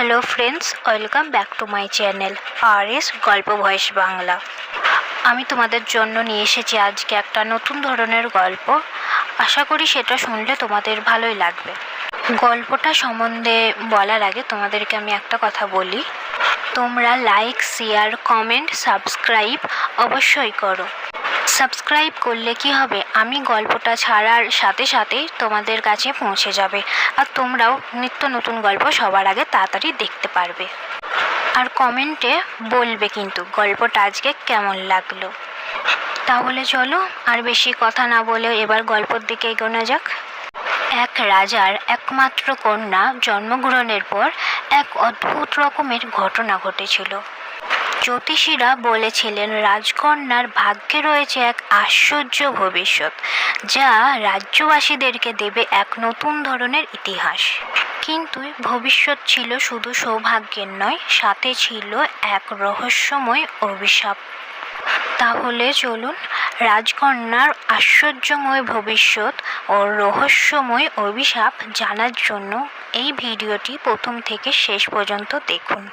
Hello friends welcome back to my channel R S Golpo voice Bangla আমি তোমাদের জন্য নিয়ে এসেছি আজকে একটা নতুন ধরনের গল্প। আশা করি সেটা শুনলে তোমাদের ভালোই লাগবে। গল্পটা সম্বন্ধে বলার আগে তোমাদেরকে আমি একটা কথা বলি। তোমরা লাইক শেয়ার কমেন্ট সাবস্ক্রাইব অবশ্যই করো। সাবস্ক্রাইব করলে কি হবে? আমি গল্পটা ছাড়ার সাথে সাথেই তোমাদের কাছে পৌঁছে যাবে। আর তোমরাও নিত্য নতুন গল্প সবার আগে তাড়াতাড়ি দেখতে পারবে। আর কমেন্টে বলবে কিন্তু গল্পটা আজকে কেমন লাগল। তাহলে চলো, আর বেশি কথা না বলে এবার গল্পের দিকে এগোনো যাক। এক রাজার একমাত্র কন্যা জন্মগ্রহণের পর এক অদ্ভুত রকমের ঘটনা ঘটেছিল। জ্যোতিষীরা বলেছিলেন, রাজকন্যার ভাগ্যে রয়েছে এক আশ্চর্য ভবিষ্যৎ, যা রাজ্যবাসীদেরকে দেবে এক নতুন ধরনের ইতিহাস। কিন্তু ভবিষ্যৎ ছিল শুধু সৌভাগ্যের নয়, সাথে ছিল এক রহস্যময় অভিশাপ। তাহলে চলুন, রাজকন্যার আশ্চর্যময় ভবিষ্যৎ ও রহস্যময় অভিশাপ জানার জন্য এই ভিডিওটি প্রথম থেকে শেষ পর্যন্ত দেখুন।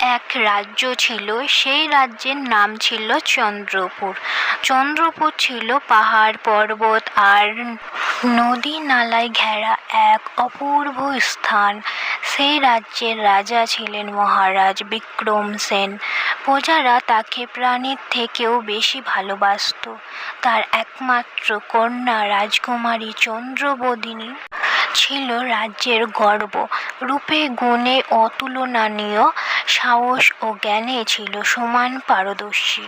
এক রাজ্য ছিল, সেই রাজ্যের নাম ছিল চন্দ্রপুর। চন্দ্রপুর ছিল পাহাড়, পর্বত আর নদী নালায় ঘেরা এক অপূর্ব স্থান। সেই রাজ্যের রাজা ছিলেন মহারাজ বিক্রম সেন। প্রজারা তাকে প্রাণীর থেকেও বেশি ভালোবাসত। তার একমাত্র কন্যা রাজকুমারী চন্দ্রবদিনী ছিল রাজ্যের গর্ব। রূপে গুণে অতুলনীয় সাহস ও জ্ঞানে ছিল সমান পারদর্শী।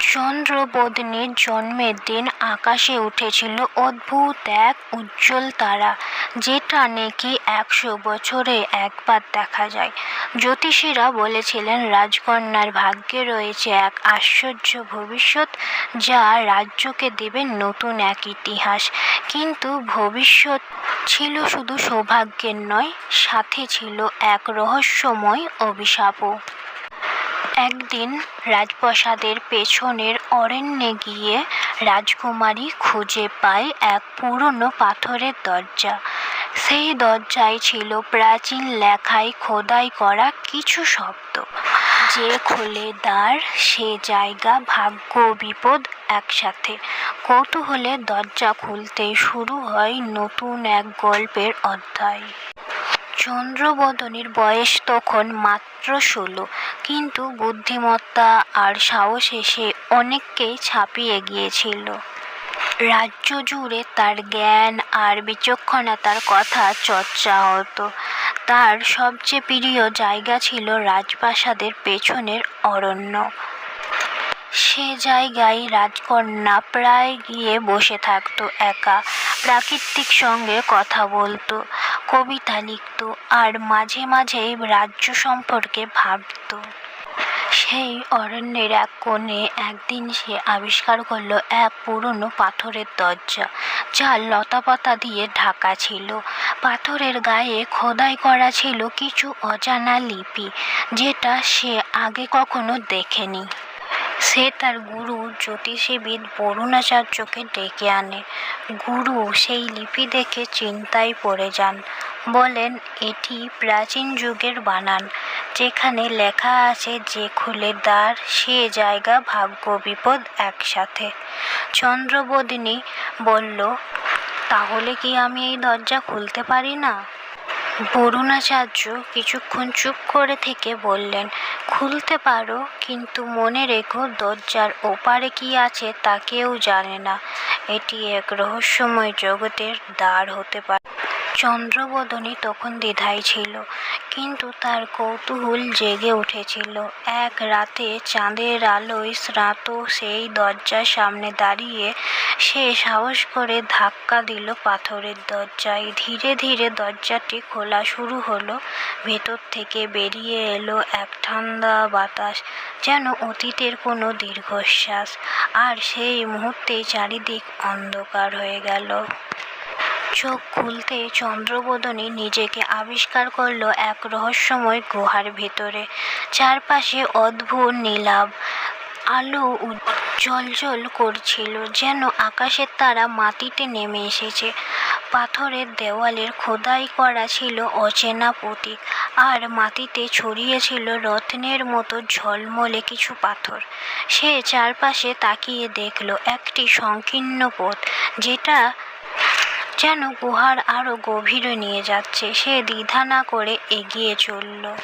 চন্দ্রবদনীর জন্মের দিন আকাশে উঠেছিল অদ্ভুত এক উজ্জ্বল তারা, যেটা নাকি একশো বছরে একবার দেখা যায়। জ্যোতিষীরা বলেছিলেন, রাজকন্যার ভাগ্যে রয়েছে এক আশ্চর্য ভবিষ্যৎ, যা রাজ্যকে দেবে নতুন এক ইতিহাস। কিন্তু ভবিষ্যৎ ছিল শুধু সৌভাগ্যের নয়, সাথে ছিল এক রহস্যময় অভিশাপও। একদিন রাজপ্রাসাদের পেছনের অরণ্যে গিয়ে রাজকুমারী খুঁজে পায় এক পুরনো পাথরের দরজা। সেই দরজায় ছিল প্রাচীন লেখায় খোদাই করা কিছু শব্দ। যে খোলে দ্বার, সে জায়গা ভাগ্য বিপদ একসাথে। কৌতূহলে দরজা খুলতে শুরু হয় নতুন এক গল্পের অধ্যায়। চন্দ্রবদনীর বয়স তখন মাত্র ষোলো। কিন্তু বুদ্ধিমত্তা আর সাহসে সে অনেককেই ছাপিয়ে গিয়েছিল। রাজ্য জুড়ে তার জ্ঞান আর বিচক্ষণতার কথা চর্চা হতো। তার সবচেয়ে প্রিয় জায়গা ছিল রাজপ্রাসাদের পেছনের অরণ্য। সে জায়গায় রাজকন্যা প্রায় গিয়ে বসে থাকতো একা। প্রাকৃতিক সঙ্গে কথা বলতো। কবিতা লিখতো আর মাঝে মাঝেই রাজ্য সম্পর্কে ভাবতো। সেই অরণ্যের এক কোণে একদিন সে আবিষ্কার করল এক পুরনো পাথরের দরজা যা লতাপাতা দিয়ে ঢাকা ছিল। পাথরের গায়ে খোদাই করা ছিল কিছু অজানা লিপি, যেটা সে আগে কখনো দেখেনি। সে তার গুরু জ্যোতিষীবিদ বরুণাচার্যকে ডেকে আনে। গুরু সেই লিপি দেখে চিন্তায় পড়ে যান। বলেন, এটি প্রাচীন যুগের বানান, যেখানে লেখা আছে যে খুলে দ্বার, সে জায়গা ভাগ্য বিপদ একসাথে। চন্দ্রবদিনী বলল, তাহলে কি আমি এই দরজা খুলতে পারি না? বরুণাচার্য কিছুক্ষণ চুপ করে থেকে বললেন, খুলতে পারো, কিন্তু মনে রেখো দরজার ওপারে কি আছে তা কেউ জানে না। এটি এক রহস্যময় জগতের দ্বার হতে পারে। চন্দ্রবদনী তখন দ্বিধায় ছিল, কিন্তু তার কৌতূহল জেগে উঠেছিল। এক রাতে চাঁদের আলোয় স্নাত সেই দরজার সামনে দাঁড়িয়ে সে সাহস করে ধাক্কা দিল পাথরের দরজায়। ধীরে ধীরে দরজাটি খোলা শুরু হলো। ভেতর থেকে বেরিয়ে এলো এক ঠান্ডা বাতাস, যেন অতীতের কোনো দীর্ঘশ্বাস। আর সেই মুহূর্তেই চারিদিক অন্ধকার হয়ে গেল। চোখ খুলতে চন্দ্রবোদনী নিজেকে আবিষ্কার করল এক রহস্যময় গুহার ভেতরে। চারপাশে অদ্ভুত নীলাভ, আলো জল করছিল, যেন আকাশের তারা মাটিতে নেমে এসেছে। পাথরের দেওয়ালের খোদাই করা ছিল অচেনা প্রতীক, আর মাটিতে ছড়িয়েছিল রত্নের মতো ঝলমলে কিছু পাথর। সে চারপাশে তাকিয়ে দেখল একটি সংকীর্ণ পথ, যেটা যেন গুহার আরও গভীরে নিয়ে যাচ্ছে। সে দ্বিধা না করে এগিয়ে চলল।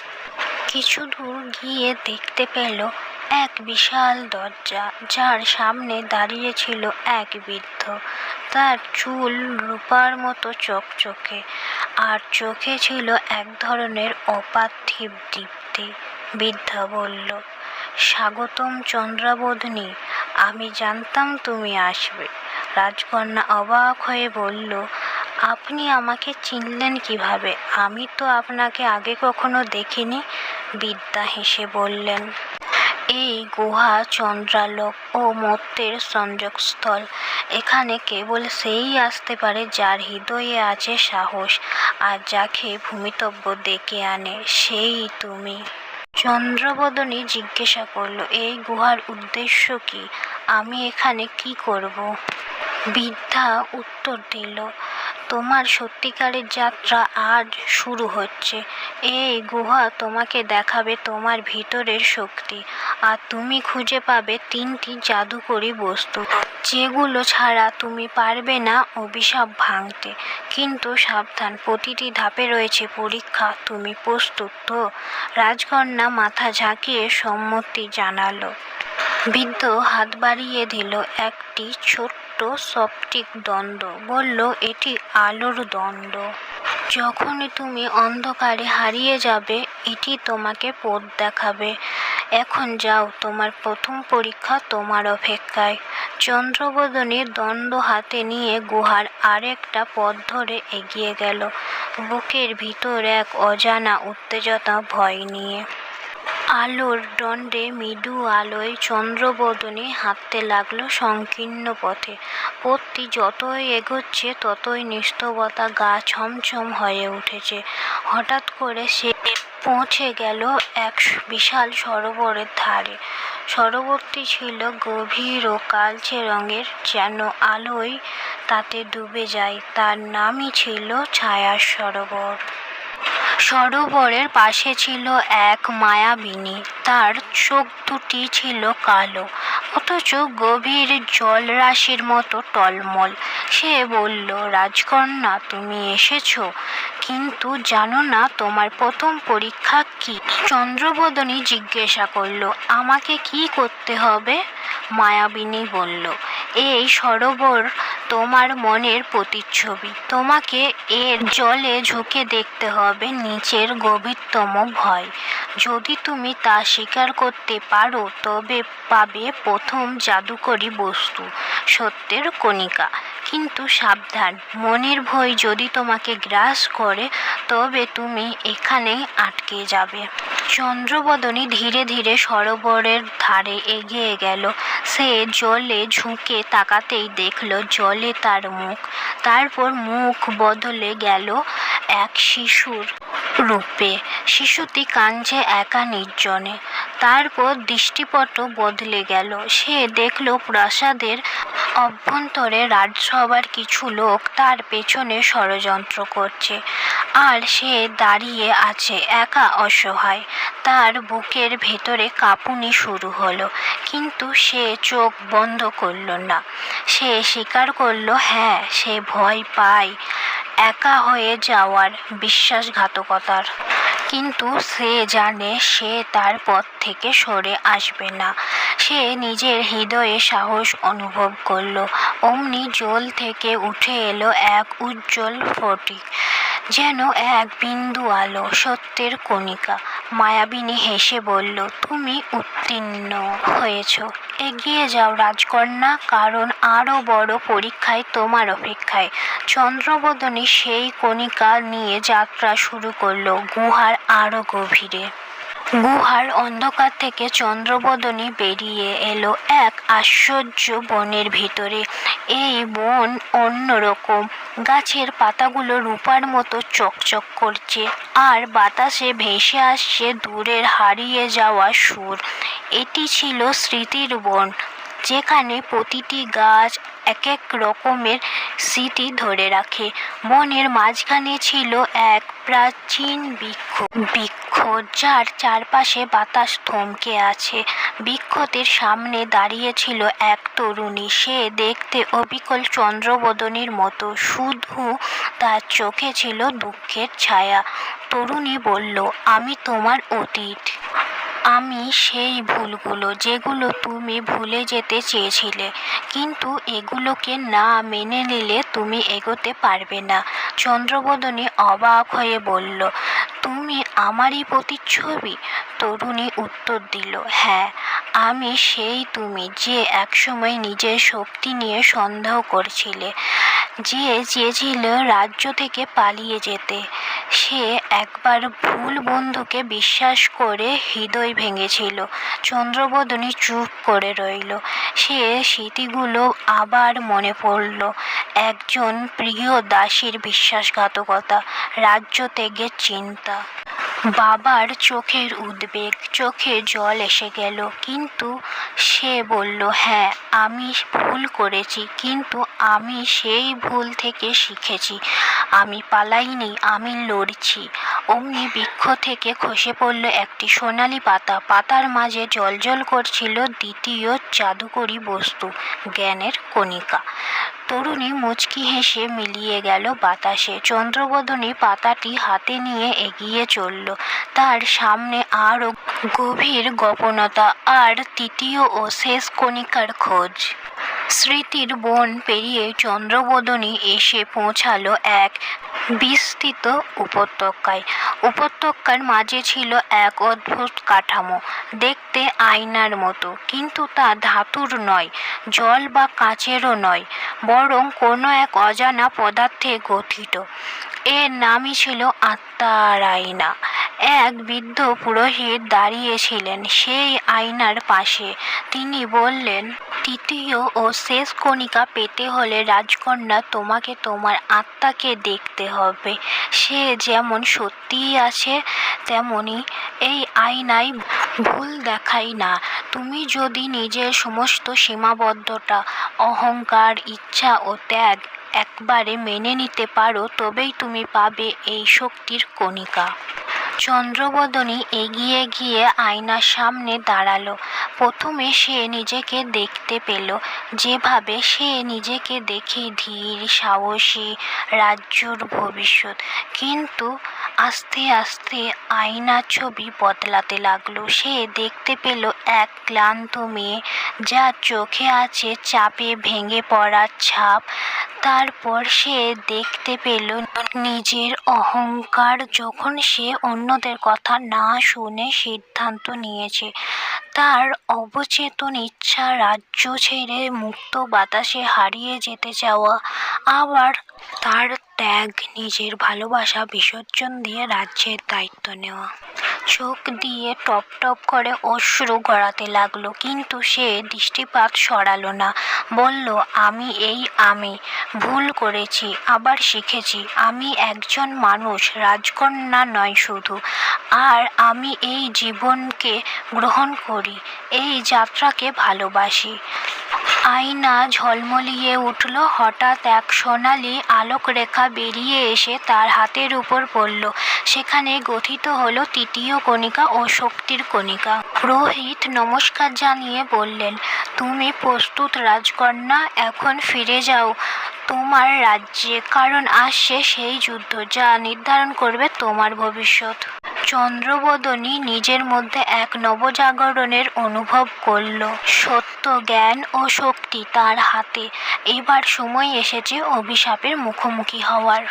কিছু দূর গিয়ে দেখতে পেল এক বিশাল দরজা, যার সামনে দাঁড়িয়ে ছিল এক বৃদ্ধ। তার চুল রূপার মতো চকচকে, আর চোখে ছিল এক ধরনের অপার্থিব দীপ্তি। বৃদ্ধা বলল, স্বাগতম চন্দ্রাবদনী, আমি জানতাম তুমি আসবে। রাজকন্যা অবাক হয়ে বলল, আপনি আমাকে চিনলেন কীভাবে? আমি তো আপনাকে আগে কখনো দেখিনি, বিদ্যা হেসে বললেন। এই গুহা চন্দ্রালোক ও মর্ত্যের সংযোগস্থল। এখানে কেবল সেই আসতে পারে যার হৃদয়ে আছে সাহস আর যাকে ভূমিতব্য ডেকে আনে, সেই তুমি। চন্দ্রবদনী জিজ্ঞাসা করল, এই গুহার উদ্দেশ্য কি? আমি এখানে কি করব? বৃদ্ধা উত্তর দিল, তোমার সত্যিকারের যাত্রা আজ শুরু হচ্ছে। এই গুহা তোমাকে দেখাবে তোমার ভিতরের শক্তি, আর তুমি খুঁজে পাবে তিনটি জাদুকরী বস্তু। যেগুলো ছাড়া তুমি পারবে না অভিশাপ ভাঙতে। কিন্তু সাবধান, প্রতিটি ধাপে রয়েছে পরীক্ষা। তুমি প্রস্তুত তো? রাজকন্যা মাথা ঝাঁকিয়ে সম্মতি জানালো। বৃদ্ধ হাত বাড়িয়ে দিল, একটি ছোট্ট সপটিক দণ্ড বলল, এটি আলোর দণ্ড যখনই তুমি অন্ধকারে হারিয়ে যাবে, এটি তোমাকে পথ দেখাবে। এখন যাও, তোমার প্রথম পরীক্ষা তোমার অপেক্ষায়। চন্দ্রবদনী দণ্ড হাতে নিয়ে গুহার আরেকটা পথ ধরে এগিয়ে গেল। বুকের ভিতর এক অজানা উত্তেজনা ভয় নিয়ে। আলোর দণ্ডে মৃদু আলোয় চন্দ্রবদনে হাঁটতে লাগল সংকীর্ণ পথে। পথটি যতই এগোচ্ছে, ততই নিস্তবতা গা ছমছম হয়ে উঠেছে। হঠাৎ করে সে পৌঁছে গেল এক বিশাল সরোবরের ধারে। সরোবরটি ছিল গভীর ও কালচে রঙের, যেন আলোয় তাতে ডুবে যায়। তার নামই ছিল ছায়া সরোবর। সরোবরের পাশে ছিল এক মায়াবিনী। তার চোখ দুটি ছিল কালো, অথচ গভীর জলরাশির মতো টলমল। সে বলল, রাজকন্যা, তুমি এসেছ? কিন্তু জানো না তোমার প্রথম পরীক্ষা কি? চন্দ্রবদনী জিজ্ঞাসা করল, আমাকে কি করতে হবে? মায়াবিনী বলল, এই সরোবর তোমার মনের প্রতিচ্ছবি। তোমাকে এর জলে ঝুঁকে দেখতে হবে নিচের গভীরতম ভয়। যদি তুমি তা স্বীকার করতে পারো, তবে পাবে প্রথম জাদুকরী বস্তু, সত্যের কণিকা। কিন্তু সাবধান, মনের ভয় যদি তোমাকে গ্রাস করে, তবে তুমি এখানেই আটকে যাবে। চন্দ্রবদনী ধীরে ধীরে সরোবরের ধারে এগিয়ে গেল। সে জলে ঝুঁকে তাকাতেই দেখল জলে তার মুখ। তারপর মুখ বদলে গেল এক শিশুর রূপে। শিশুটি কাঁদছে একা নির্জনে। তারপর দৃষ্টিপট বদলে গেল। সে দেখল প্রাসাদের অভ্যন্তরে রাজসভার কিছু লোক তার পেছনে ষড়যন্ত্র করছে আর সে দাঁড়িয়ে আছে একা অসহায়। তার বুকের ভেতরে কাঁপুনি শুরু হলো, কিন্তু সে চোখ বন্ধ করল না। সে স্বীকার করল হ্যাঁ সে ভয় পায়। একা হয়ে যাওয়ার বিশ্বাসঘাতকতার। কিন্তু সে জানে সে তার পথ থেকে সরে আসবে না। সে নিজের হৃদয়ে সাহস অনুভব করল। অমনি জল থেকে উঠে এলো এক উজ্জ্বল ফটিক। যেন এক বিন্দু আলো সত্যের কণিকা। মায়াবিনী হেসে বলল, তুমি উত্তীর্ণ হয়েছ। এগিয়ে যাও রাজকন্যা, কারণ আরও বড় পরীক্ষায় তোমার অপেক্ষায়। চন্দ্রবদনী সেই কণিকা নিয়ে যাত্রা শুরু করল গুহার আরও গভীরে। গুহার অন্ধকার থেকে চন্দ্রবদনী বেরিয়ে এলো এক আশ্চর্য বনের ভিতরে। এই বন অন্যরকম। গাছের পাতাগুলো রূপার মতো চকচক করছে আর বাতাসে ভেসে আসছে দূরের হারিয়ে যাওয়া সুর। এটি ছিল স্মৃতির বন, যেখানে প্রতিটি গাছ এক এক রকমের স্মৃতি ধরে রাখে। বনের মাঝখানে ছিল এক প্রাচীন বৃক্ষ। বৃক্ষ যার চারপাশে বাতাস থমকে আছে। বৃক্ষতের সামনে দাঁড়িয়েছিল এক তরুণী। সে দেখতে অবিকল চন্দ্রবদনের মতো। শুধু তার চোখে ছিল দুঃখের ছায়া। তরুণী বলল, আমি তোমার অতীত। আমি সেই ভুলগুলো যেগুলো তুমি ভুলে যেতে চেয়েছিলে, কিন্তু এগুলোকে না মেনে নিলে তুমি এগোতে পারবে না। চন্দ্রবদনী অবাক হয়ে বলল, তুমি আমারই প্রতিচ্ছবি? তরুণী উত্তর দিল হ্যাঁ আমি সেই তুমি যে একসময় নিজের শক্তি নিয়ে সন্দেহ করছিলে। যে চেয়েছিল রাজ্য থেকে পালিয়ে যেতে, সে একবার ভুল বন্ধুকে বিশ্বাস করে হৃদয় ভেঙেছিল। চন্দ্রবদনী চুপ করে রইল। সে স্মৃতিগুলো আবার মনে পড়ল। একজন প্রিয় দাসীর বিশ্বাসঘাতকতা, রাজ্য ত্যাগের চিন্তা। বাবার চোখের উদ্বেগ চোখে জল এসে গেল। কিন্তু সে বলল হ্যাঁ আমি ভুল করেছি, কিন্তু আমি সেই ভুল থেকে শিখেছি। আমি পালাইনি, আমি লড়ছি। অমনি বৃক্ষ থেকে খসে পড়ল একটি সোনালি পাতা। পাতার মাঝে জলজল করছিল দ্বিতীয় জাদুকরী বস্তু, জ্ঞানের কণিকা। তরুণী মুচকি হেসে মিলিয়ে গেল বাতাসে। চন্দ্রবদনী পাতাটি হাতে নিয়ে এগিয়ে চলল। তার সামনে আরও গভীর গোপনতা আর তৃতীয় ও শেষ কণিকার খোঁজ। স্মৃতির বন পেরিয়ে চন্দ্রবদনী এসে পৌঁছালো এক বিস্তৃত উপত্যকায়। উপত্যকার মাঝে ছিল এক অদ্ভুত কাঠামো, দেখতে আয়নার মতো, কিন্তু তা ধাতুর নয়, জল বা কাচেরও নয়, বরং কোনো এক অজানা পদার্থে গঠিত। এর নামই ছিল আত্মার আয়না। এক বৃদ্ধ পুরোহিত দাঁড়িয়েছিলেন সেই আয়নার পাশে। তিনি বললেন, তৃতীয় ও শেষ কণিকা পেতে হলে রাজকন্যা, তোমাকে তোমার আত্মাকে দেখতে হবে। সে যেমন সত্যিই আছে, তেমনি এই আয়নায় ভুল দেখাই না। তুমি যদি নিজের সমস্ত সীমাবদ্ধতা, অহংকার, ইচ্ছা ও ত্যাগ একবারে মেনে নিতে পারো, তবেই তুমি পাবে এই শক্তির কণিকা। চন্দ্রবদনী এগিয়ে গিয়ে আয়নার সামনে দাঁড়াল। প্রথমে সে নিজেকে দেখতে পেল। যেভাবে সে নিজেকে দেখে ধীর, সাহসী, রাজ্যর ভবিষ্যৎ। কিন্তু আস্তে আস্তে আয়নার ছবি বদলাতে লাগল। সে দেখতে পেল এক ক্লান্ত মেয়ে, যার চোখে আছে চাপে ভেঙে পড়ার ছাপ। তারপর সে দেখতে পেল নিজের অহংকার যখন সে অন্যদের কথা না শুনে সিদ্ধান্ত নিয়েছে। তার অবচেতন ইচ্ছা রাজ্য ছেড়ে মুক্ত বাতাসে হারিয়ে যেতে চাওয়া, আবার তার ত্যাগ, নিজের ভালোবাসা বিসর্জন দিয়ে রাজ্যের দায়িত্ব নেওয়া। চোখ দিয়ে টপ টপ করে অশ্রু গড়াতে লাগল, কিন্তু সে দৃষ্টিপাত সরালো না। বলল, আমি এই আমি, ভুল করেছি, আবার শিখেছি। আমি একজন মানুষ, রাজকন্যা নয় শুধু। আর আমি এই জীবনকে গ্রহণ করি, এই যাত্রাকে ভালোবাসি। আয়না ঝলমলিয়ে উঠল, হঠাৎ এক সোনালি আলোকরেখা বেরিয়ে এসে তার হাতের উপর পড়ল। সেখানে গঠিত হলো তৃতীয় কণিকা ও শক্তির কণিকা। পুরোহিত নমস্কার জানিয়ে বললেন, তুমি প্রস্তুত রাজকন্যা, এখন ফিরে যাও তোমার রাজ্যে। কারণ আসছে সেই যুদ্ধ যা নির্ধারণ করবে তোমার ভবিষ্যৎ। চন্দ্রবদনী নিজের মধ্যে এক নবজাগরণের অনুভব করল। সত্য জ্ঞান ও শক্তি তার হাতে। এবার সময় এসেছে অভিশাপের মুখোমুখি হওয়ার।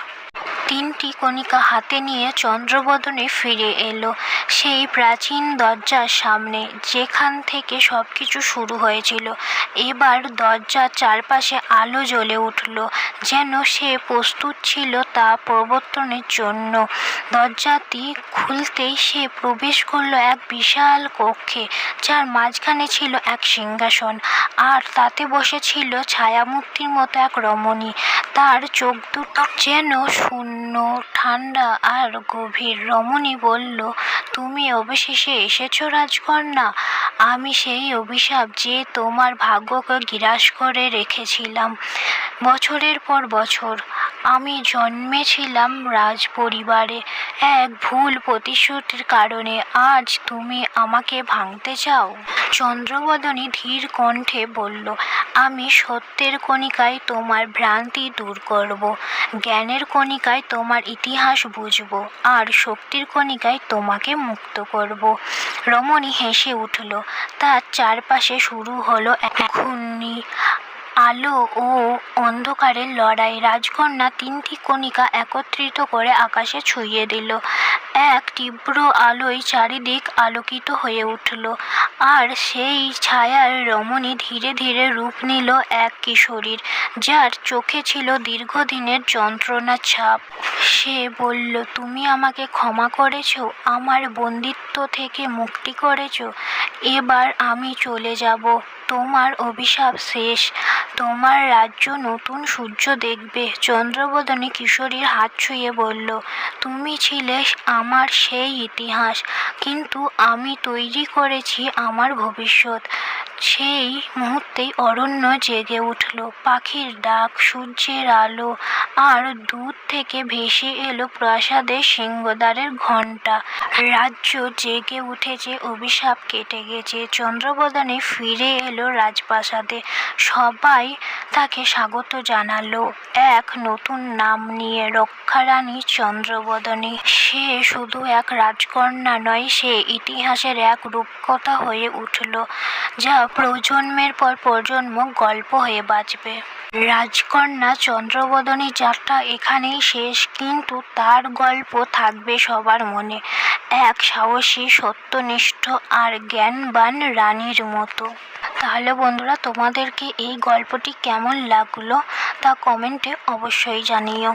তিনটি কণিকা হাতে নিয়ে চন্দ্রবদনে ফিরে এলো। সেই প্রাচীন দরজার সামনে যেখান থেকে সব কিছু শুরু হয়েছিল। এবার দরজার চারপাশে আলো জ্বলে উঠল, যেন সে প্রস্তুত ছিল তা প্রবর্তনের জন্য। দরজাটি খুলতেই সে প্রবেশ করল এক বিশাল কক্ষে, যার মাঝখানে ছিল এক সিংহাসন, আর তাতে বসেছিল ছায়ামূর্তির মতো এক রমণী। তার চোখ দুটো যেন শূন্য ঠান্ডা আর গভীর। রমণী বলল, তুমি অবশেষে এসেছ, রাজকন্যা। আমি সেই অভিশাপ যে তোমার ভাগ্যকে গ্রাস করে রেখেছিলাম বছরের পর বছর। আমি জন্মেছিলাম রাজ পরিবারে এক ভুল প্রতিশ্রুতির কারণে। আজ তুমি আমাকে ভাঙতে চাও? চন্দ্রবদনী ধীর কণ্ঠে বলল, আমি সত্যের কণিকায় তোমার ভ্রান্তি দূর করব। জ্ঞানের কণিকায় তোমার ইতিহাস বুঝব। আর শক্তির কণিকায় তোমাকে মুক্ত করব। রমণী হেসে উঠল, তার চারপাশে শুরু হলো এক ঘূর্ণি আলো ও অন্ধকারের লড়াই। রাজকন্যা তিনটি কণিকা একত্রিত করে আকাশে ছুঁয়ে দিল। এক তীব্র আলোয় চারিদিক আলোকিত হয়ে উঠল, আর সেই ছায়ার রমণী ধীরে ধীরে রূপ নিল এক কিশোরীর, যার চোখে ছিল দীর্ঘদিনের যন্ত্রণার ছাপ। সে বলল, তুমি আমাকে ক্ষমা করেছ, আমার বন্দিত্ব থেকে মুক্তি করেছ, এবার আমি চলে যাব, তোমার অভিশাপ শেষ, তোমার রাজ্য নতুন সূর্য দেখবে। চন্দ্রবদনে কিশোরীর হাত ছুঁয়ে বলল, তুমি ছিলে আমার সেই ইতিহাস। কিন্তু আমি তৈরি করেছি আমার ভবিষ্যৎ। সেই মুহূর্তেই অরণ্য জেগে উঠল। পাখির ডাক, সূর্যের আলো, আর দূর থেকে ভেসে এলো প্রাসাদের সিংহদ্বারের ঘণ্টা। রাজ্য জেগে উঠেছে, অভিশাপ কেটে গেছে। চন্দ্রবদনে ফিরে এলো রাজপ্রাসাদে। সবাই তাকে স্বাগত জানালো। এক নতুন নাম নিয়ে রক্ষারানী চন্দ্রবদনী সে শুধু এক রাজকন্যা নয়, সে ইতিহাসের এক রূপকথা হয়ে উঠল, যা প্রজন্মের পর প্রজন্ম গল্প হয়ে বাঁচবে। রাজকন্যা চন্দ্রবদনী যাত্রা এখানেই শেষ, কিন্তু তার গল্প থাকবে সবার মনে। এক সাহসী, সত্যনিষ্ঠ আর জ্ঞানবান রানীর মতো। তাহলে বন্ধুরা, তোমাদেরকে এই গল্পটি কেমন লাগল তা কমেন্টে অবশ্যই জানিও।